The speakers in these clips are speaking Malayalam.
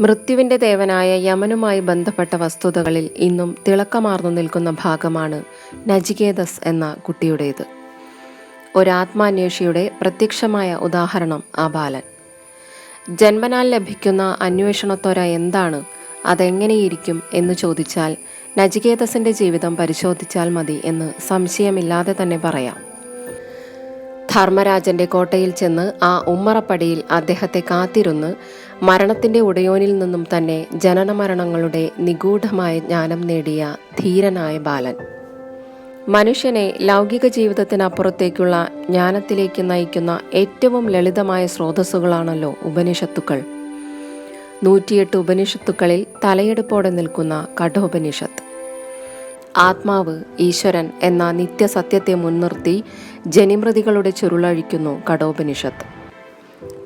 മൃത്യുവിന്റെ ദേവനായ യമനുമായി ബന്ധപ്പെട്ട വസ്തുതകളിൽ ഇന്നും തിളക്കമാർന്നു നിൽക്കുന്ന ഭാഗമാണ് നജികേതസ് എന്ന കുട്ടിയുടേത്. ഒരാത്മാന്വേഷിയുടെ പ്രത്യക്ഷമായ ഉദാഹരണം ആ ബാലൻ. ജന്മനാൽ ലഭിക്കുന്ന അന്വേഷണത്തോര എന്താണ്? അതെങ്ങനെയിരിക്കും എന്ന് ചോദിച്ചാൽ നജികേതസിന്റെ ജീവിതം പരിശോധിച്ചാൽ മതി എന്ന് സംശയമില്ലാതെ തന്നെ പറയാം. ധർമ്മരാജന്റെ കോട്ടയിൽ ചെന്ന് ആ ഉമ്മറപ്പടിയിൽ അദ്ദേഹത്തെ കാത്തിരുന്ന് മരണത്തിന്റെ ഉടയോനിൽ നിന്നും തന്നെ ജനനമരണങ്ങളുടെ നിഗൂഢമായ ജ്ഞാനം നേടിയ ധീരനായ ബാലൻ. മനുഷ്യനെ ലൗകിക ജീവിതത്തിനപ്പുറത്തേക്കുള്ള ജ്ഞാനത്തിലേക്ക് നയിക്കുന്ന ഏറ്റവും ലളിതമായ സ്രോതസ്സുകളാണല്ലോ ഉപനിഷത്തുക്കൾ. നൂറ്റിയെട്ട് ഉപനിഷത്തുക്കളിൽ തലയെടുപ്പോടെ നിൽക്കുന്ന കഠോപനിഷത്ത്. ആത്മാവ് ഈശ്വരൻ എന്ന നിത്യസത്യത്തെ മുൻനിർത്തി ജനിമൃതികളുടെ ചുരുളഴിക്കുന്നു കഠോപനിഷത്ത്.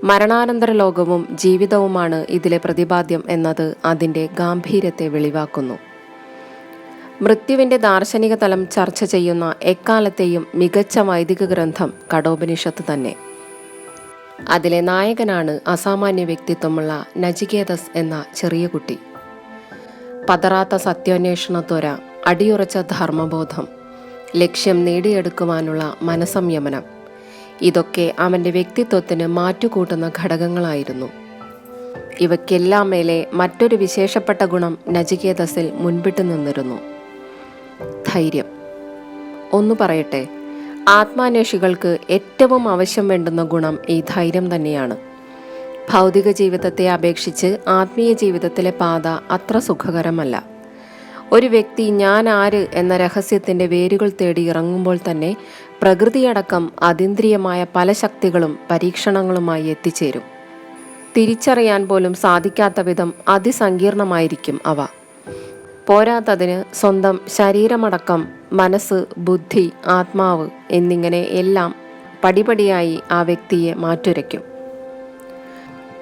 മരണാനന്തര ലോകവും ജീവിതവുമാണ് ഇതിലെ പ്രതിപാദ്യം എന്നത് അതിന്റെ ഗാംഭീര്യത്തെ വെളിവാക്കുന്നു. മൃത്യുവിന്റെ ദാർശനിക തലം ചർച്ച ചെയ്യുന്ന എക്കാലത്തെയും മികച്ച വൈദിക ഗ്രന്ഥം കടോപനിഷത്ത് തന്നെ. അതിലെ നായകനാണ് അസാമാന്യ വ്യക്തിത്വമുള്ള നജികേതസ് എന്ന ചെറിയ കുട്ടി. പതറാത്ത സത്യാന്വേഷണത്വര അടിയുറച്ച ധർമ്മബോധം ലക്ഷ്യം നേടിയെടുക്കുവാനുള്ള മനസംയമനം ഇതൊക്കെ അവന്റെ വ്യക്തിത്വത്തിന് മാറ്റുകൂട്ടുന്ന ഘടകങ്ങളായിരുന്നു. ഇവയ്ക്കെല്ലാം മേലെ മറ്റൊരു വിശേഷപ്പെട്ട ഗുണം നജികേതസിൽ മുൻപിട്ട് നിന്നിരുന്നു. ധൈര്യം. ഒന്നു പറയട്ടെ ആത്മാന്വേഷികൾക്ക് ഏറ്റവും ആവശ്യം വേണ്ടുന്ന ഗുണം ഈ ധൈര്യം തന്നെയാണ്. ഭൗതിക ജീവിതത്തെ അപേക്ഷിച്ച് ആത്മീയ ജീവിതത്തിലെ പാത അത്ര സുഖകരമല്ല. ഒരു വ്യക്തി ഞാൻ ആര് എന്ന രഹസ്യത്തിന്റെ വേരുകൾ തേടി ഇറങ്ങുമ്പോൾ തന്നെ പ്രകൃതിയടക്കം അതീന്ദ്രിയമായ പല ശക്തികളും പരീക്ഷണങ്ങളുമായി എത്തിച്ചേരും. തിരിച്ചറിയാൻ പോലും സാധിക്കാത്ത വിധം അതിസങ്കീർണമായിരിക്കും അവ. പോരാത്തതിന് സ്വന്തം ശരീരമടക്കം മനസ്സ് ബുദ്ധി ആത്മാവ് എന്നിങ്ങനെ എല്ലാം പടിപടിയായി ആ വ്യക്തിയെ മാറ്റുരയ്ക്കും.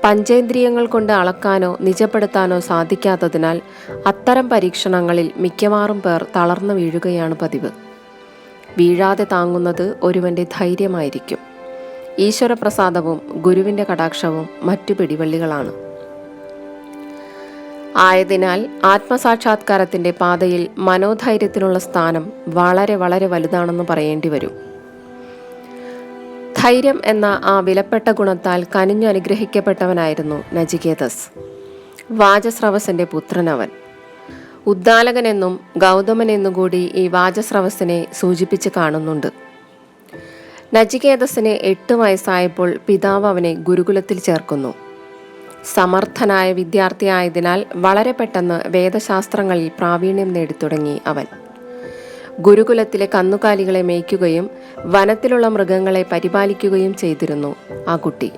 പഞ്ചേന്ദ്രിയങ്ങൾ കൊണ്ട് അളക്കാനോ നിജപ്പെടുത്താനോ സാധിക്കാത്തതിനാൽ അത്തരം പരീക്ഷണങ്ങളിൽ മിക്കവാറും പേർ തളർന്നു വീഴുകയാണ് പതിവ്. വീഴാതെ താങ്ങുന്നത് ഒരുവന്റെ ധൈര്യമായിരിക്കും. ഈശ്വരപ്രസാദവും ഗുരുവിന്റെ കടാക്ഷവും മറ്റു പിടിവള്ളികളാണ്. ആയതിനാൽ ആത്മസാക്ഷാത്കാരത്തിന്റെ പാതയിൽ മനോധൈര്യത്തിനുള്ള സ്ഥാനം വളരെ വളരെ വലുതാണെന്ന് പറയേണ്ടി വരും ധൈര്യം എന്ന ആ വിലപ്പെട്ട ഗുണത്താൽ കനിഞ്ഞനുഗ്രഹിക്കപ്പെട്ടവനായിരുന്നു നജികേതസ്. വാചസ്രവസിന്റെ പുത്രനവൻ. ഉദ്ദാലകനെന്നും ഗൗതമനെന്നും കൂടി ഈ വാചസ്രവസിനെ സൂചിപ്പിച്ച് കാണുന്നുണ്ട്. നജികേതസിന് എട്ട് വയസ്സായപ്പോൾ പിതാവ് അവനെ ഗുരുകുലത്തിൽ ചേർക്കുന്നു. സമർത്ഥനായ വിദ്യാർത്ഥിയായതിനാൽ വളരെ പെട്ടെന്ന് വേദശാസ്ത്രങ്ങളിൽ പ്രാവീണ്യം നേടിത്തുടങ്ങി അവൻ. ഗുരുകുലത്തിലെ കന്നുകാലികളെ മേയ്ക്കുകയും വനത്തിലുള്ള മൃഗങ്ങളെ പരിപാലിക്കുകയും ചെയ്തിരുന്നു ആ കുട്ടി.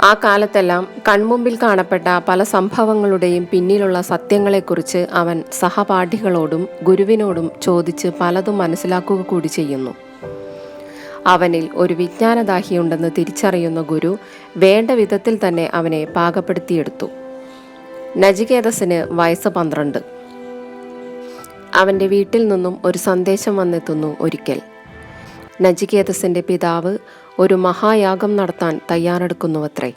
ആ കാലത്തെല്ലാം കൺമുമ്പിൽ കാണപ്പെട്ട പല സംഭവങ്ങളുടെയും പിന്നിലുള്ള സത്യങ്ങളെക്കുറിച്ച് അവൻ സഹപാഠികളോടും ഗുരുവിനോടും ചോദിച്ച് പലതും മനസ്സിലാക്കുക കൂടി ചെയ്യുന്നു. അവനിൽ ഒരു വിജ്ഞാനദാഹിയുണ്ടെന്ന് തിരിച്ചറിയുന്ന ഗുരു വേണ്ട വിധത്തിൽ തന്നെ അവനെ പാകപ്പെടുത്തിയെടുത്തു. നജികേതസിന് വയസ്സ് പന്ത്രണ്ട്. അവന്റെ വീട്ടിൽ നിന്നും ഒരു സന്ദേശം വന്നെത്തുന്നു ഒരിക്കൽ. നജികേതസിന്റെ പിതാവ് ഒരു മഹായാഗം നടത്താൻ തയ്യാറെടുക്കുന്നുവത്രേ.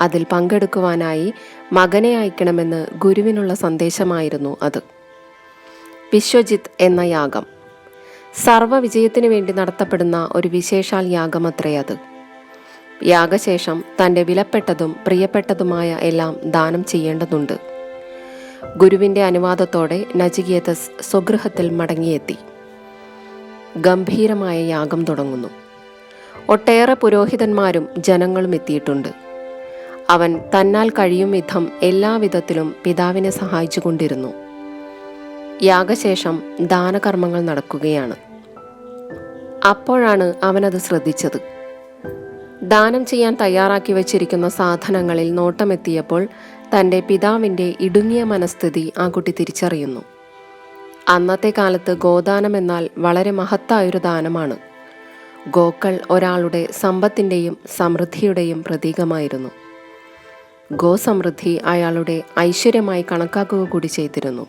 അതിൽ പങ്കെടുക്കുവാനായി മകനെ അയക്കണമെന്ന് ഗുരുവിനുള്ള സന്ദേശമായിരുന്നു അത്. വിശ്വജിത്ത് എന്ന യാഗം. സർവവിജയത്തിനു വേണ്ടി നടത്തപ്പെടുന്ന ഒരു വിശേഷാൽ യാഗമത്രേ അത്. യാഗശേഷം തന്റെ വിലപ്പെട്ടതും പ്രിയപ്പെട്ടതുമായ എല്ലാം ദാനം ചെയ്യേണ്ടതുണ്ട്. ഗുരുവിന്റെ അനുവാദത്തോടെ നജികേതസ് സ്വഗൃഹത്തിൽ മടങ്ങിയെത്തി. ഗംഭീരമായ യാഗം തുടങ്ങുന്നു. ഒട്ടേറെ പുരോഹിതന്മാരും ജനങ്ങളും എത്തിയിട്ടുണ്ട്. അവൻ തന്നാൽ കഴിയും വിധം എല്ലാവിധത്തിലും പിതാവിനെ സഹായിച്ചുകൊണ്ടിരുന്നു. യാഗശേഷം ദാനകർമ്മങ്ങൾ നടക്കുകയാണ്. അപ്പോഴാണ് അവനത് ശ്രദ്ധിച്ചത്. ദാനം ചെയ്യാൻ തയ്യാറാക്കി വച്ചിരിക്കുന്ന സാധനങ്ങളിൽ നോട്ടമെത്തിയപ്പോൾ തന്റെ പിതാവിന്റെ ഇടുങ്ങിയ മനസ്ഥിതി ആ കുട്ടി തിരിച്ചറിയുന്നു. അന്നത്തെ കാലത്ത് ഗോദാനം എന്നാൽ വളരെ മഹത്തായൊരു ദാനമാണ്. ഗോക്കൾ ഒരാളുടെ സമ്പത്തിന്റെയും സമൃദ്ധിയുടെയും പ്രതീകമായിരുന്നു. ഗോസമൃദ്ധി അയാളുടെ ഐശ്വര്യമായി കണക്കാക്കുക കൂടി ചെയ്തിരുന്നു.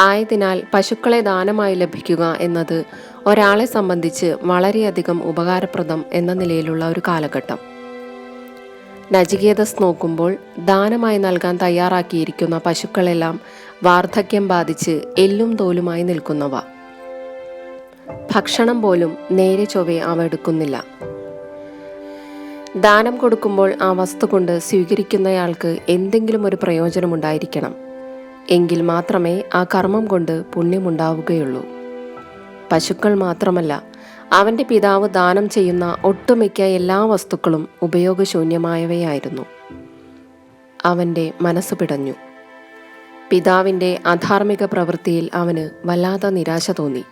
ആയതിനാൽ പശുക്കളെ ദാനമായി ലഭിക്കുക എന്നത് ഒരാളെ സംബന്ധിച്ച് വളരെയധികം ഉപകാരപ്രദം എന്ന നിലയിലുള്ള ഒരു കാലഘട്ടം. നചികേതസ് നോക്കുമ്പോൾ ദാനമായി നൽകാൻ തയ്യാറാക്കിയിരിക്കുന്ന പശുക്കളെല്ലാം വാർദ്ധക്യം ബാധിച്ച് എല്ലും തോലുമായി നിൽക്കുന്നവ. ഭക്ഷണം പോലും നേരെ ചൊവ്വെ അവ എടുക്കുന്നില്ല. ദാനം കൊടുക്കുമ്പോൾ ആ വസ്തു കൊണ്ട് സ്വീകരിക്കുന്നയാൾക്ക് എന്തെങ്കിലും ഒരു പ്രയോജനമുണ്ടായിരിക്കണം എങ്കിൽ മാത്രമേ ആ കർമ്മം കൊണ്ട് പുണ്യമുണ്ടാവുകയുള്ളൂ പശുക്കൾ മാത്രമല്ല അവന്റെ പിതാവ് ദാനം ചെയ്യുന്ന ഒട്ടുമിക്ക എല്ലാ വസ്തുക്കളും ഉപയോഗശൂന്യമായവയായിരുന്നു. അവന്റെ മനസ്സ് പിടഞ്ഞു. പിതാവിന്റെ അധാർമിക പ്രവൃത്തിയിൽ അവന് വല്ലാതെ നിരാശ തോന്നി.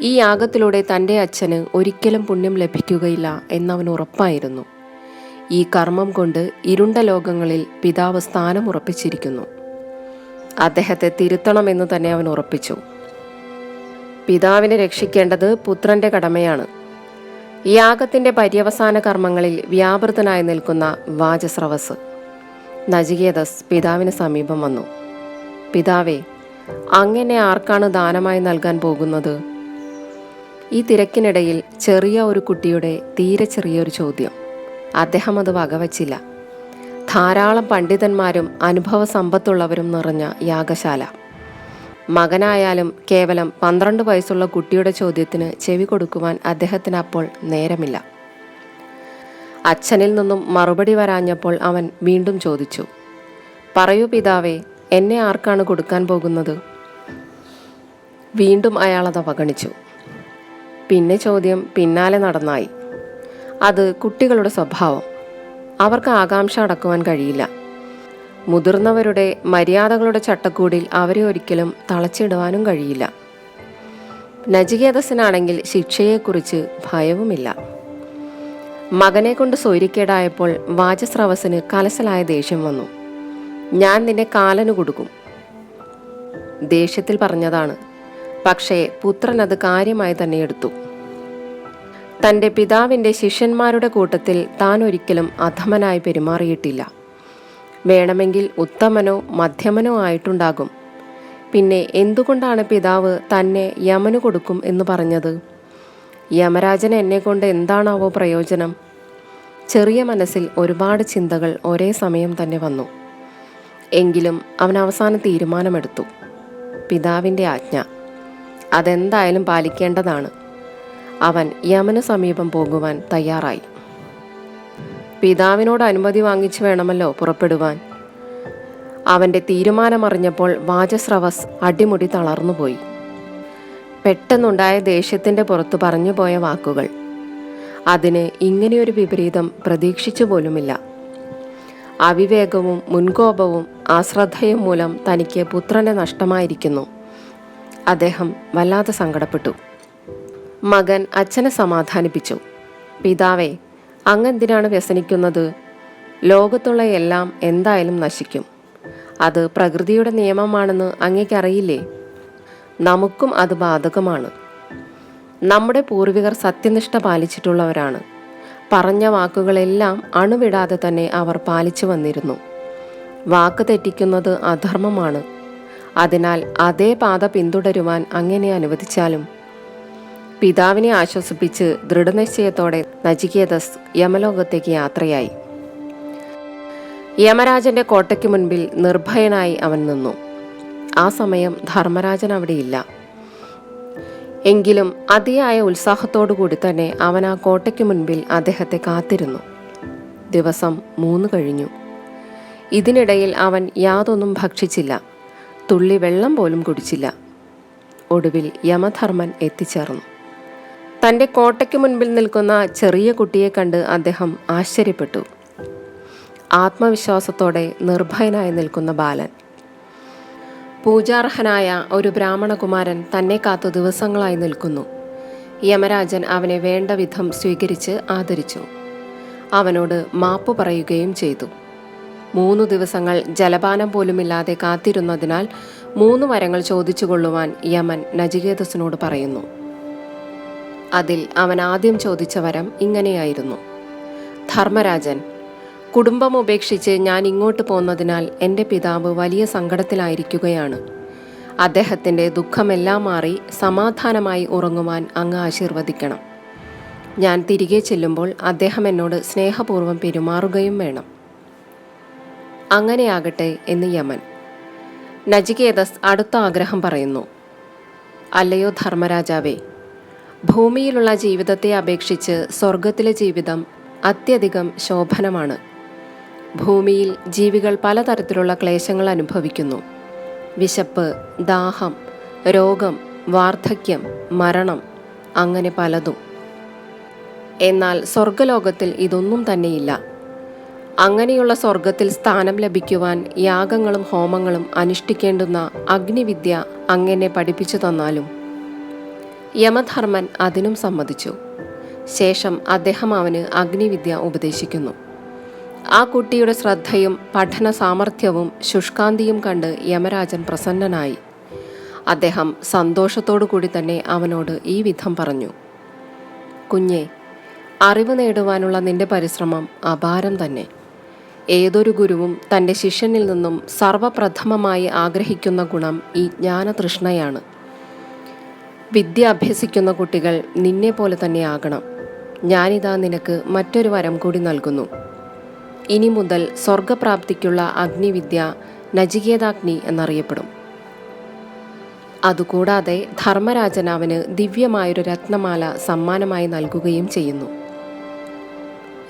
ഈ യാഗത്തിലൂടെ തന്റെ അച്ഛന് ഒരിക്കലും പുണ്യം ലഭിക്കുകയില്ല എന്നവൻ ഉറപ്പായിരുന്നു. ഈ കർമ്മം കൊണ്ട് ഇരുണ്ട ലോകങ്ങളിൽ പിതാവ് സ്ഥാനം ഉറപ്പിച്ചിരിക്കുന്നു അദ്ദേഹത്തെ തിരുത്തണമെന്ന് തന്നെ അവൻ ഉറപ്പിച്ചു. പിതാവിനെ രക്ഷിക്കേണ്ടത് പുത്രന്റെ കടമയാണ്. യാഗത്തിന്റെ പര്യവസാന കർമ്മങ്ങളിൽ വ്യാപൃതനായി നിൽക്കുന്ന വാചസ്രവസ്. നജികേദസ് പിതാവിന് സമീപം വന്നു. പിതാവേ അങ്ങനെ ആർക്കാണ് ദാനമായി നൽകാൻ പോകുന്നത്? ഈ തിരക്കിനിടയിൽ ചെറിയ ഒരു കുട്ടിയുടെ തീരെ ചെറിയൊരു ചോദ്യം. അദ്ദേഹം അത് വകവച്ചില്ല. ധാരാളം പണ്ഡിതന്മാരും അനുഭവ സമ്പത്തുള്ളവരും നിറഞ്ഞ യാഗശാല. മകനായാലും കേവലം പന്ത്രണ്ട് വയസ്സുള്ള കുട്ടിയുടെ ചോദ്യത്തിന് ചെവി കൊടുക്കുവാൻ അദ്ദേഹത്തിന് അപ്പോൾ നേരമില്ല. അച്ഛനിൽ നിന്നും മറുപടി വരാഞ്ഞപ്പോൾ അവൻ വീണ്ടും ചോദിച്ചു പറയൂ പിതാവേ എന്നെ ആർക്കാണ് കൊടുക്കാൻ പോകുന്നത്? വീണ്ടും അയാളത് അവഗണിച്ചു. പിന്നെ ചോദ്യം പിന്നാലെ നടന്നായി. അത് കുട്ടികളുടെ സ്വഭാവം. അവർക്ക് ആകാംക്ഷ അടക്കുവാൻ കഴിയില്ല. മുതിർന്നവരുടെ മര്യാദകളുടെ ചട്ടക്കൂടിൽ അവരെ ഒരിക്കലും തളച്ചിടുവാനും കഴിയില്ല. നചികേതസിനാണെങ്കിൽ ശിക്ഷയെക്കുറിച്ച് ഭയവുമില്ല. മകനെ കൊണ്ട് സ്വൈരിക്കേടായപ്പോൾ വാചസ്രവസിന് കലശലായ ദേഷ്യം വന്നു. ഞാൻ നിന്നെ കാലന് കൊടുക്കും. ദേഷ്യത്തിൽ പറഞ്ഞതാണ്. പക്ഷേ പുത്രൻ അത് കാര്യമായി തന്നെ എടുത്തു. തന്റെ പിതാവിന്റെ ശിഷ്യന്മാരുടെ കൂട്ടത്തിൽ താൻ ഒരിക്കലും അധമനായി പെരുമാറിയിട്ടില്ല. വേണമെങ്കിൽ ഉത്തമനോ മധ്യമനോ ആയിട്ടുണ്ടാകും. പിന്നെ എന്തുകൊണ്ടാണ് പിതാവ് തന്നെ യമന് കൊടുക്കും എന്ന് പറഞ്ഞത്? യമരാജൻ എന്നെ കൊണ്ട് എന്താണാവോ പ്രയോജനം? ചെറിയ മനസ്സിൽ ഒരുപാട് ചിന്തകൾ ഒരേ സമയം തന്നെ വന്നു. എങ്കിലും അവൻ അവസാന തീരുമാനമെടുത്തു. പിതാവിന്റെ ആജ്ഞ. അതെന്തായാലും പാലിക്കേണ്ടതാണ്. അവൻ യമന് സമീപം പോകുവാൻ തയ്യാറായി. പിതാവിനോട് അനുമതി വാങ്ങിച്ചു വേണമല്ലോ പുറപ്പെടുവാൻ. അവന്റെ തീരുമാനമറിഞ്ഞപ്പോൾ വാചസ്രവസ് അടിമുടി തളർന്നുപോയി. പെട്ടെന്നുണ്ടായ ദേഷ്യത്തിന്റെ പുറത്ത് പറഞ്ഞുപോയ വാക്കുകൾ. അതിന് ഇങ്ങനെയൊരു വിപരീതം പ്രതീക്ഷിച്ചു പോലുമില്ല. അവിവേകവും മുൻകോപവും അശ്രദ്ധയും മൂലം തനിക്ക് പുത്രനെ നഷ്ടമായിരിക്കുന്നു. അദ്ദേഹം വല്ലാതെ സങ്കടപ്പെട്ടു. മകൻ അച്ഛനെ സമാധാനിപ്പിച്ചു. പിതാവേ അങ്ങെന്തിനാണ് വ്യസനിക്കുന്നത്? ലോകത്തുള്ള എല്ലാം എന്തായാലും നശിക്കും. അത് പ്രകൃതിയുടെ നിയമമാണെന്ന് അങ്ങേക്കറിയില്ലേ? നമുക്കും അത് ബാധകമാണ്. നമ്മുടെ പൂർവികർ സത്യനിഷ്ഠ പാലിച്ചിട്ടുള്ളവരാണ്. പറഞ്ഞ വാക്കുകളെല്ലാം അണുവിടാതെ തന്നെ അവർ പാലിച്ചു വന്നിരുന്നു. വാക്ക് തെറ്റിക്കുന്നത് അധർമ്മമാണ്. അതിനാൽ അതേ പാത പിന്തുടരുവാൻ അങ്ങനെ അനുവദിച്ചാലും പിതാവിനെ ആശ്വസിപ്പിച്ച് ദൃഢനിശ്ചയത്തോടെ നചികേതസ് യമലോകത്തേക്ക് യാത്രയായി. യമരാജന്റെ കോട്ടയ്ക്ക് മുൻപിൽ നിർഭയനായി അവൻ നിന്നു. ആ സമയം ധർമ്മരാജൻ അവിടെയില്ല. എങ്കിലും അതിയായ ഉത്സാഹത്തോടു കൂടി തന്നെ അവൻ ആ കോട്ടയ്ക്ക് മുൻപിൽ അദ്ദേഹത്തെ കാത്തിരുന്നു. ദിവസം മൂന്ന് കഴിഞ്ഞു. ഇതിനിടയിൽ അവൻ യാതൊന്നും ഭക്ഷിച്ചില്ല. തുള്ളി വെള്ളം പോലും കുടിച്ചില്ല. ഒടുവിൽ യമധർമ്മൻ എത്തിച്ചേർന്നു. തന്റെ കോട്ടയ്ക്ക് മുൻപിൽ നിൽക്കുന്ന ചെറിയ കുട്ടിയെ കണ്ട് അദ്ദേഹം ആശ്ചര്യപ്പെട്ടു. ആത്മവിശ്വാസത്തോടെ നിർഭയനായി നിൽക്കുന്ന ബാലൻ. പൂജാർഹനായ ഒരു ബ്രാഹ്മണകുമാരൻ തന്നെ കാത്തു ദിവസങ്ങളായി നിൽക്കുന്നു. യമരാജൻ അവനെ വേണ്ട വിധം സ്വീകരിച്ച് ആദരിച്ചു. അവനോട് മാപ്പ് പറയുകയും ചെയ്തു. മൂന്ന് ദിവസങ്ങൾ ജലപാനം പോലുമില്ലാതെ കാത്തിരുന്നതിനാൽ മൂന്ന് വരങ്ങൾ ചോദിച്ചുകൊള്ളുവാൻ യമൻ നജികേതസിനോട് പറയുന്നു. അതിൽ അവൻ ആദ്യം ചോദിച്ച വരം ഇങ്ങനെയായിരുന്നു. ധർമ്മരാജൻ കുടുംബം ഉപേക്ഷിച്ച് ഞാൻ ഇങ്ങോട്ട് പോന്നതിനാൽ എന്റെ പിതാവ് വലിയ സങ്കടത്തിലായിരിക്കുകയാണ്. അദ്ദേഹത്തിന്റെ ദുഃഖമെല്ലാം മാറി സമാധാനമായി ഉറങ്ങുവാൻ അങ്ങ് ആശീർവദിക്കണം. ഞാൻ തിരികെ ചെല്ലുമ്പോൾ അദ്ദേഹം എന്നോട് സ്നേഹപൂർവം പെരുമാറുകയും വേണം. അങ്ങനെയാകട്ടെ എന്ന് യമൻ. നജികേതസ് അടുത്ത ആഗ്രഹം പറയുന്നു. അല്ലയോ ധർമ്മരാജാവേ ഭൂമിയിലുള്ള ജീവിതത്തെ അപേക്ഷിച്ച് സ്വർഗത്തിലെ ജീവിതം അത്യധികം ശോഭനമാണ്. ഭൂമിയിൽ ജീവികൾ പലതരത്തിലുള്ള ക്ലേശങ്ങൾ അനുഭവിക്കുന്നു. വിശപ്പ് ദാഹം രോഗം വാർദ്ധക്യം മരണം അങ്ങനെ പലതും. എന്നാൽ സ്വർഗലോകത്തിൽ ഇതൊന്നും തന്നെയില്ല. അങ്ങനെയുള്ള സ്വർഗത്തിൽ സ്ഥാനം ലഭിക്കുവാൻ യാഗങ്ങളും ഹോമങ്ങളും അനുഷ്ഠിക്കേണ്ടുന്ന അഗ്നിവിദ്യ അങ്ങനെ പഠിപ്പിച്ചു തന്നാലും യമധർമ്മൻ അതിനും സമ്മതിച്ചു. ശേഷം അദ്ദേഹം അവന് അഗ്നിവിദ്യ ഉപദേശിക്കുന്നു. ആ കുട്ടിയുടെ ശ്രദ്ധയും പഠന സാമർഥ്യവും ശുഷ്കാന്തിയും കണ്ട് യമരാജൻ പ്രസന്നനായി. അദ്ദേഹം സന്തോഷത്തോടു കൂടി തന്നെ അവനോട് ഈ വിധം പറഞ്ഞു. കുഞ്ഞെ അറിവ് നേടുവാനുള്ള നിന്റെ പരിശ്രമം അപാരം തന്നെ. ഏതൊരു ഗുരുവും തന്റെ ശിഷ്യനിൽ നിന്നും സർവപ്രഥമമായി ആഗ്രഹിക്കുന്ന ഗുണം ഈ ജ്ഞാനതൃഷ്ണയാണ്. വിദ്യ അഭ്യസിക്കുന്ന കുട്ടികൾ നിന്നെ പോലെ തന്നെ ആകണം. ഞാനിതാ നിനക്ക് മറ്റൊരു വരം കൂടി നൽകുന്നു. ഇനി മുതൽ സ്വർഗപ്രാപ്തിക്കുള്ള അഗ്നിവിദ്യ നചികേതാഗ്നി എന്നറിയപ്പെടും. അതുകൂടാതെ ധർമ്മരാജൻ അവന് ദിവ്യമായൊരു രത്നമാല സമ്മാനമായി നൽകുകയും ചെയ്യുന്നു.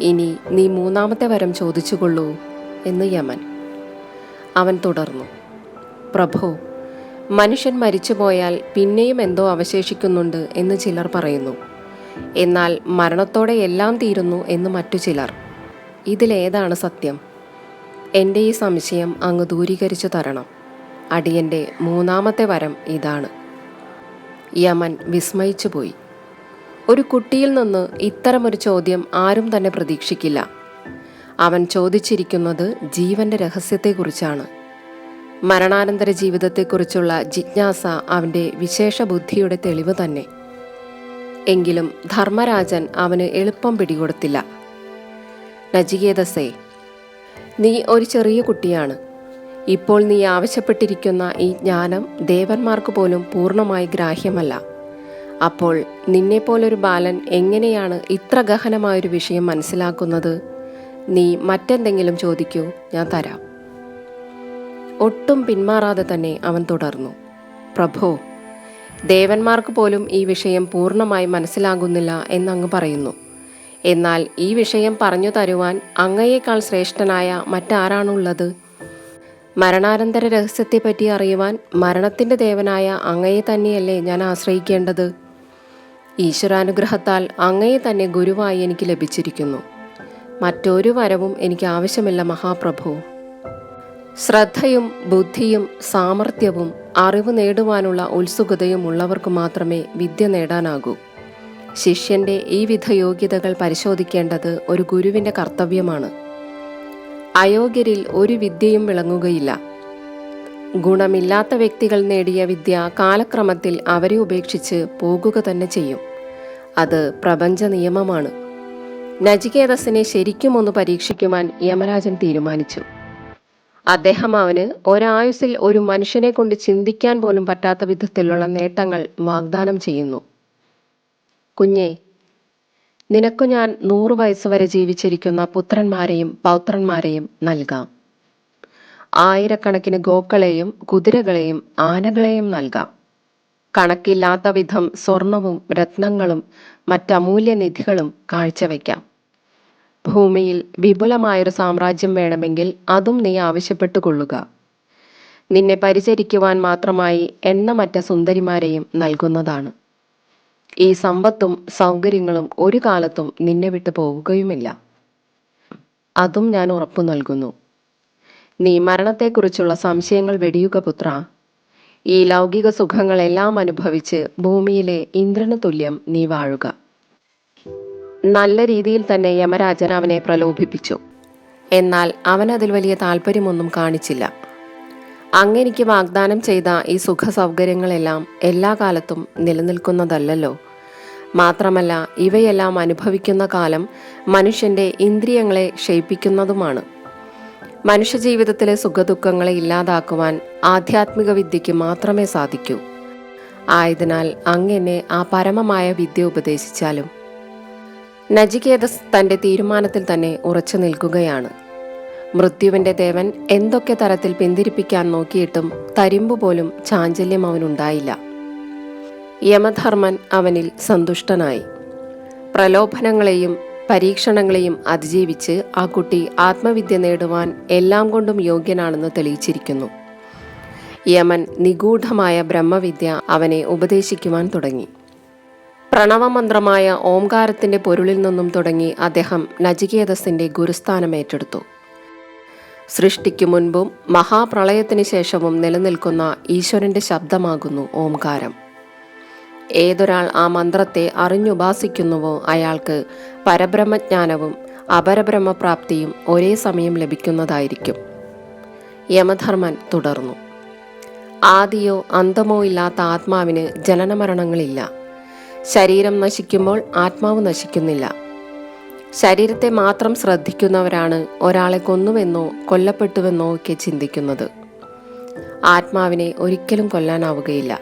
ഇനി നീ മൂന്നാമത്തെ വരം ചോദിച്ചുകൊള്ളൂ എന്ന് യമൻ. അവൻ തുടർന്നു. പ്രഭു മനുഷ്യൻ മരിച്ചുപോയാൽ പിന്നെയും എന്തോ അവശേഷിക്കുന്നുണ്ട് എന്ന് ചിലർ പറയുന്നു. എന്നാൽ മരണത്തോടെ എല്ലാം തീരുന്നു എന്ന് മറ്റു ചിലർ. ഇതിലേതാണ് സത്യം. എന്റെ ഈ സംശയം അങ്ങ് ദൂരീകരിച്ചു തരണം. അടിയന്റെ മൂന്നാമത്തെ വരം ഇതാണ്. യമൻ വിസ്മയിച്ചുപോയി ഒരു കുട്ടിയിൽ നിന്ന് ഇത്തരമൊരു ചോദ്യം ആരും തന്നെ പ്രതീക്ഷിക്കില്ല. അവൻ ചോദിച്ചിരിക്കുന്നത് ജീവന്റെ രഹസ്യത്തെക്കുറിച്ചാണ്. മരണാനന്തര ജീവിതത്തെക്കുറിച്ചുള്ള ജിജ്ഞാസ അവന്റെ വിശേഷ ബുദ്ധിയുടെ തെളിവ് തന്നെ. എങ്കിലും ധർമ്മരാജൻ അവന് എളുപ്പം പിടികൊടുത്തില്ല. നജികേതസേ നീ ഒരു ചെറിയ കുട്ടിയാണ്. ഇപ്പോൾ നീ ആവശ്യപ്പെട്ടിരിക്കുന്ന ഈ ജ്ഞാനം ദേവന്മാർക്ക് പോലും പൂർണമായി ഗ്രാഹ്യമല്ല. അപ്പോൾ നിന്നെപ്പോലൊരു ബാലൻ എങ്ങനെയാണ് ഇത്ര ഗഹനമായൊരു വിഷയം മനസ്സിലാക്കുന്നത്? നീ മറ്റെന്തെങ്കിലും ചോദിക്കൂ ഞാൻ തരാം. ഒട്ടും പിന്മാറാതെ തന്നെ അവൻ തുടർന്നു. പ്രഭോ ദേവന്മാർക്ക് പോലും ഈ വിഷയം പൂർണമായി മനസ്സിലാകുന്നില്ല എന്നങ്ങ് പറയുന്നു. എന്നാൽ ഈ വിഷയം പറഞ്ഞു തരുവാൻ അങ്ങയേക്കാൾ ശ്രേഷ്ഠനായ മറ്റാരാണുള്ളത്? മരണാനന്തര രഹസ്യത്തെപ്പറ്റി അറിയുവാൻ മരണത്തിന്റെ ദേവനായ അങ്ങയെ തന്നെയല്ലേ ഞാൻ ആശ്രയിക്കേണ്ടത്? ഈശ്വരാനുഗ്രഹത്താൽ അങ്ങയെ തന്നെ ഗുരുവായി എനിക്ക് ലഭിച്ചിരിക്കുന്നു. മറ്റൊരു വരവും എനിക്ക് ആവശ്യമില്ല മഹാപ്രഭു. ശ്രദ്ധയും ബുദ്ധിയും സാമർഥ്യവും അറിവ് നേടുവാനുള്ള ഉത്സുകതയും ഉള്ളവർക്ക് മാത്രമേ വിദ്യ നേടാനാകൂ. ശിഷ്യന്റെ ഈ വിധ യോഗ്യതകൾ പരിശോധിക്കേണ്ടത് ഒരു ഗുരുവിന്റെ കർത്തവ്യമാണ്. അയോഗ്യരിൽ ഒരു വിദ്യയും വിളങ്ങുകയില്ല. ഗുണമില്ലാത്ത വ്യക്തികൾ നേടിയ വിദ്യ കാലക്രമത്തിൽ അവരെ ഉപേക്ഷിച്ച് പോകുക തന്നെ ചെയ്യും. അത് പ്രപഞ്ച നിയമമാണ്. നജികേതസിനെ ശരിക്കും ഒന്ന് പരീക്ഷിക്കുവാൻ യമരാജൻ തീരുമാനിച്ചു. അദ്ദേഹം അവന് ഒരായുസിൽ ഒരു മനുഷ്യനെ കൊണ്ട് ചിന്തിക്കാൻ പോലും പറ്റാത്ത വിധത്തിലുള്ള നേട്ടങ്ങൾ വാഗ്ദാനം ചെയ്യുന്നു. കുഞ്ഞെ നിനക്കു ഞാൻ നൂറു വരെ ജീവിച്ചിരിക്കുന്ന പുത്രന്മാരെയും പൗത്രന്മാരെയും നൽകാം. ആയിരക്കണക്കിന് ഗോക്കളെയും കുതിരകളെയും ആനകളെയും നൽകാം. കണക്കില്ലാത്ത വിധം സ്വർണവും രത്നങ്ങളും മറ്റമൂല്യനിധികളും കാഴ്ചവെക്കാം. ഭൂമിയിൽ വിപുലമായൊരു സാമ്രാജ്യം വേണമെങ്കിൽ അതും നീ ആവശ്യപ്പെട്ടുകൊള്ളുക. നിന്നെ പരിചരിക്കുവാൻ മാത്രമായി എണ്ണമറ്റ സുന്ദരിമാരെയും നൽകുന്നതാണ്. ഈ സമ്പത്തും സൗകര്യങ്ങളും ഒരു കാലത്തും നിന്നെ വിട്ടു പോവുകയുമില്ല. അതും ഞാൻ ഉറപ്പു നൽകുന്നു. നീ മരണത്തെക്കുറിച്ചുള്ള സംശയങ്ങൾ വെടിയുക പുത്ര. ഈ ലൗകിക സുഖങ്ങളെല്ലാം അനുഭവിച്ച് ഭൂമിയിലെ ഇന്ദ്രന് തുല്യം നീ വാഴുക. നല്ല രീതിയിൽ തന്നെ യമരാജൻ അവനെ പ്രലോഭിപ്പിച്ചു. എന്നാൽ അവൻ അതിൽ വലിയ താല്പര്യമൊന്നും കാണിച്ചില്ല. അങ്ങെനിക്ക് വാഗ്ദാനം ചെയ്ത ഈ സുഖ സൗകര്യങ്ങളെല്ലാം എല്ലാ കാലത്തും നിലനിൽക്കുന്നതല്ലോ മാത്രമല്ല ഇവയെല്ലാം അനുഭവിക്കുന്ന കാലം മനുഷ്യന്റെ ഇന്ദ്രിയങ്ങളെ ക്ഷയിപ്പിക്കുന്നതുമാണ്. മനുഷ്യജീവിതത്തിലെ സുഖദുഃഖങ്ങളെ ഇല്ലാതാക്കുവാൻ ആധ്യാത്മിക വിദ്യയ്ക്ക് മാത്രമേ സാധിക്കൂ. ആയതിനാൽ അങ്ങനെ ആ പരമമായ വിദ്യ ഉപദേശിച്ചാലും നജികേതസ് തന്റെ തീരുമാനത്തിൽ തന്നെ ഉറച്ചു നിൽക്കുകയാണ്. മൃത്യുവിന്റെ ദേവൻ എന്തൊക്കെ തരത്തിൽ പിന്തിരിപ്പിക്കാൻ നോക്കിയിട്ടും തരിമ്പു പോലും ചാഞ്ചല്യം അവനുണ്ടായില്ല. യമധർമ്മൻ അവനിൽ സന്തുഷ്ടനായി. പ്രലോഭനങ്ങളെയും പരീക്ഷണങ്ങളെയും അതിജീവിച്ച് ആ കുട്ടി ആത്മവിദ്യ നേടുവാൻ എല്ലാം കൊണ്ടും യോഗ്യനാണെന്ന് തെളിയിച്ചിരിക്കുന്നു. യമൻ നിഗൂഢമായ ബ്രഹ്മവിദ്യ അവനെ ഉപദേശിക്കുവാൻ തുടങ്ങി. പ്രണവമന്ത്രമായ ഓംകാരത്തിന്റെ പൊരുളിൽ നിന്നും തുടങ്ങി അദ്ദേഹം നചികേതസിന്റെ ഗുരുസ്ഥാനം ഏറ്റെടുത്തു. സൃഷ്ടിക്കു മുൻപും മഹാപ്രളയത്തിന് ശേഷവും നിലനിൽക്കുന്ന ഈശ്വരന്റെ ശബ്ദമാകുന്നു ഓംകാരം. ഏതൊരാൾ ആ മന്ത്രത്തെ അറിഞ്ഞുപാസിക്കുന്നുവോ അയാൾക്ക് പരബ്രഹ്മജ്ഞാനവും അപരബ്രഹ്മപ്രാപ്തിയും ഒരേ സമയം ലഭിക്കുന്നതായിരിക്കും. യമധർമ്മൻ തുടർന്നു. ആദിയോ അന്തമോ ഇല്ലാത്ത ആത്മാവിന് ജനനമരണങ്ങളില്ല. ശരീരം നശിക്കുമ്പോൾ ആത്മാവ് നശിക്കുന്നില്ല. ശരീരത്തെ മാത്രം ശ്രദ്ധിക്കുന്നവരാണ് ഒരാളെ കൊന്നുവെന്നോ കൊല്ലപ്പെട്ടുവെന്നോ ഒക്കെ ചിന്തിക്കുന്നത്. ആത്മാവിനെ ഒരിക്കലും കൊല്ലാനാവുകയില്ല.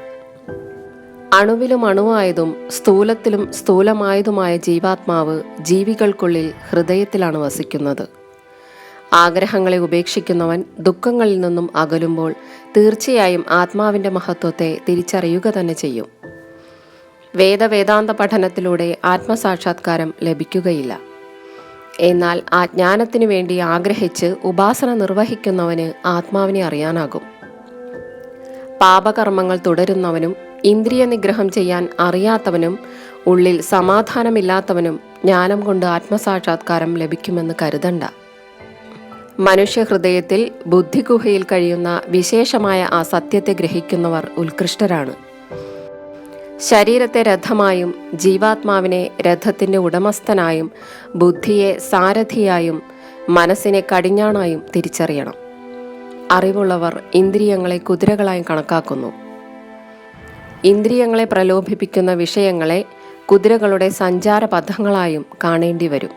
അണുവിലും അണുവായതും സ്ഥൂലത്തിലും സ്ഥൂലമായതുമായ ജീവാത്മാവ് ജീവികൾക്കുള്ളിൽ ഹൃദയത്തിലാണ് വസിക്കുന്നത്. ആഗ്രഹങ്ങളെ ഉപേക്ഷിക്കുന്നവൻ ദുഃഖങ്ങളിൽ നിന്നും അകലുമ്പോൾ തീർച്ചയായും ആത്മാവിന്റെ മഹത്വത്തെ തിരിച്ചറിയുക തന്നെ ചെയ്യും. വേദവേദാന്ത പഠനത്തിലൂടെ ആത്മസാക്ഷാത്കാരം ലഭിക്കുകയില്ല. എന്നാൽ ആ ജ്ഞാനത്തിനു വേണ്ടി ആഗ്രഹിച്ച് ഉപാസന നിർവഹിക്കുന്നവന് ആത്മാവിനെ അറിയാനാകും. പാപകർമ്മങ്ങൾ തുടരുന്നവനും ഇന്ദ്രിയ നിഗ്രഹം ചെയ്യാൻ അറിയാത്തവനും ഉള്ളിൽ സമാധാനമില്ലാത്തവനും ജ്ഞാനം കൊണ്ട് ആത്മസാക്ഷാത്കാരം ലഭിക്കുമെന്ന് കരുതണ്ട. മനുഷ്യഹൃദയത്തിൽ ബുദ്ധിഗുഹയിൽ കഴിയുന്ന വിശേഷമായ ആ സത്യത്തെ ഗ്രഹിക്കുന്നവർ ഉത്കൃഷ്ടരാണ്. ശരീരത്തെ രഥമായും ജീവാത്മാവിനെ രഥത്തിന്റെ ഉടമസ്ഥനായും ബുദ്ധിയെ സാരഥിയായും മനസ്സിനെ കടിഞ്ഞാണായും തിരിച്ചറിയണം. അറിവുള്ളവർ ഇന്ദ്രിയങ്ങളെ കുതിരകളായും കണക്കാക്കുന്നു. ഇന്ദ്രിയങ്ങളെ പ്രലോഭിപ്പിക്കുന്ന വിഷയങ്ങളെ കുതിരകളുടെ സഞ്ചാരപഥങ്ങളായും കാണേണ്ടി വരും.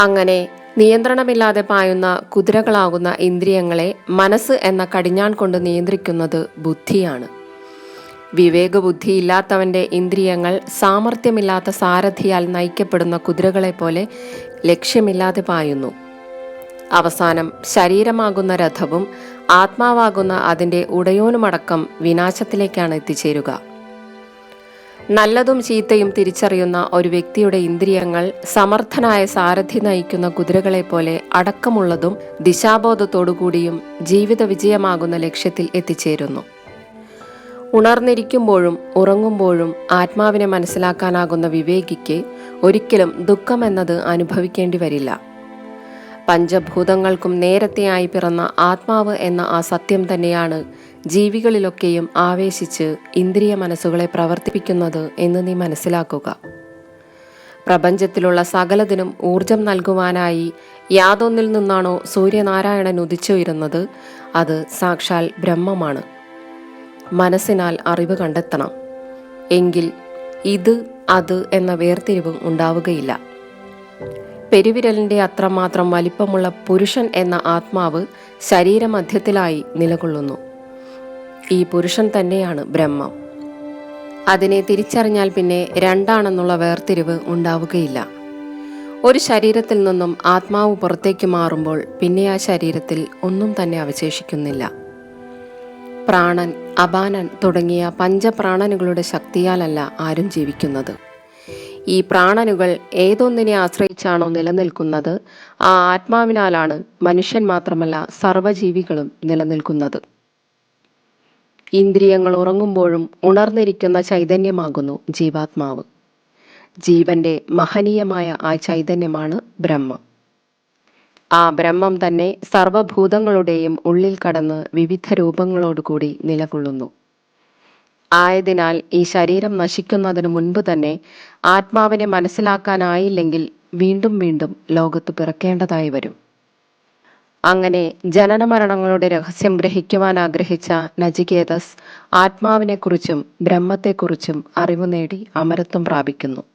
അങ്ങനെ നിയന്ത്രണമില്ലാതെ പായുന്ന കുതിരകളാകുന്ന ഇന്ദ്രിയങ്ങളെ മനസ്സ് എന്ന കടിഞ്ഞാൺ കൊണ്ട് നിയന്ത്രിക്കുന്നത് ബുദ്ധിയാണ്. വിവേകബുദ്ധിയില്ലാത്തവന്റെ ഇന്ദ്രിയങ്ങൾ സാമർഥ്യമില്ലാത്ത സാരഥിയാൽ നയിക്കപ്പെടുന്ന കുതിരകളെ പോലെ ലക്ഷ്യമില്ലാതെ പായുന്നു. അവസാനം ശരീരമാകുന്ന രഥവും ആത്മാവാകുന്ന അതിന്റെ ഉടയോനുമടക്കം വിനാശത്തിലേക്കാണ് എത്തിച്ചേരുക. നല്ലതും ചീത്തയും തിരിച്ചറിയുന്ന ഒരു വ്യക്തിയുടെ ഇന്ദ്രിയങ്ങൾ സമർത്ഥനായ സാരഥി നയിക്കുന്ന കുതിരകളെ പോലെ അടക്കമുള്ളതും ദിശാബോധത്തോടുകൂടിയും ജീവിത വിജയമാകുന്ന ലക്ഷ്യത്തിൽ എത്തിച്ചേരുന്നു. ഉണർന്നിരിക്കുമ്പോഴും ഉറങ്ങുമ്പോഴും ആത്മാവിനെ മനസ്സിലാക്കാനാകുന്ന വിവേകിക്ക് ഒരിക്കലും ദുഃഖമെന്നത് അനുഭവിക്കേണ്ടി വരില്ല. പഞ്ചഭൂതങ്ങൾക്കും നേരത്തെയായി പിറന്ന ആത്മാവ് എന്ന ആ സത്യം തന്നെയാണ് ജീവികളിലൊക്കെയും ആവേശിച്ച് ഇന്ദ്രിയ മനസ്സുകളെ പ്രവർത്തിപ്പിക്കുന്നത് എന്ന് നീ മനസ്സിലാക്കുക. പ്രപഞ്ചത്തിലുള്ള സകലതിനും ഊർജം നൽകുവാനായി യാതൊന്നിൽ നിന്നാണോ സൂര്യനാരായണൻ ഉദിച്ചുയരുന്നത്? അത് സാക്ഷാൽ ബ്രഹ്മമാണ്. മനസ്സിനാൽ അറിവ് കണ്ടെത്തണം. എങ്കിൽ ഇത് അത് എന്ന വേർതിരിവും ഉണ്ടാവുകയില്ല. പെരുവിരലിന്റെ അത്രമാത്രം വലിപ്പമുള്ള പുരുഷൻ എന്ന ആത്മാവ് ശരീരമധ്യത്തിലായി നിലകൊള്ളുന്നു. ഈ പുരുഷൻ തന്നെയാണ് ബ്രഹ്മം. അതിനെ തിരിച്ചറിഞ്ഞാൽ പിന്നെ രണ്ടാണെന്നുള്ള വേർതിരിവ് ഉണ്ടാവുകയില്ല. ഒരു ശരീരത്തിൽ നിന്നും ആത്മാവ് പുറത്തേക്ക് മാറുമ്പോൾ പിന്നെ ആ ശരീരത്തിൽ ഒന്നും തന്നെ അവശേഷിക്കുന്നില്ല. പ്രാണൻ അപാനൻ തുടങ്ങിയ പഞ്ചപ്രാണനുകളുടെ ശക്തിയാലല്ല ആരും ജീവിക്കുന്നത്. ഈ പ്രാണനുകൾ ഏതൊന്നിനെ ആശ്രയിച്ചാണോ നിലനിൽക്കുന്നത് ആ ആത്മാവിനാലാണ് മനുഷ്യൻ മാത്രമല്ല സർവജീവികളും നിലനിൽക്കുന്നത്. ഇന്ദ്രിയങ്ങൾ ഉറങ്ങുമ്പോഴും ഉണർന്നിരിക്കുന്ന ചൈതന്യമാകുന്നു ജീവാത്മാവ്. ജീവന്റെ മഹനീയമായ ആ ചൈതന്യമാണ് ബ്രഹ്മം. ആ ബ്രഹ്മം തന്നെ സർവഭൂതങ്ങളുടെയും ഉള്ളിൽ കടന്ന് വിവിധ രൂപങ്ങളോടുകൂടി നിലകൊള്ളുന്നു. ആയതിനാൽ ഈ ശരീരം നശിക്കുന്നതിന് മുൻപ് തന്നെ ആത്മാവിനെ മനസ്സിലാക്കാനായില്ലെങ്കിൽ വീണ്ടും വീണ്ടും ലോകത്ത് പിറക്കേണ്ടതായി വരും. അങ്ങനെ ജനന മരണങ്ങളുടെ രഹസ്യം ഗ്രഹിക്കുവാൻ ആഗ്രഹിച്ച നജികേതസ് ആത്മാവിനെക്കുറിച്ചും ബ്രഹ്മത്തെക്കുറിച്ചും അറിവ് നേടി അമരത്വം പ്രാപിക്കുന്നു.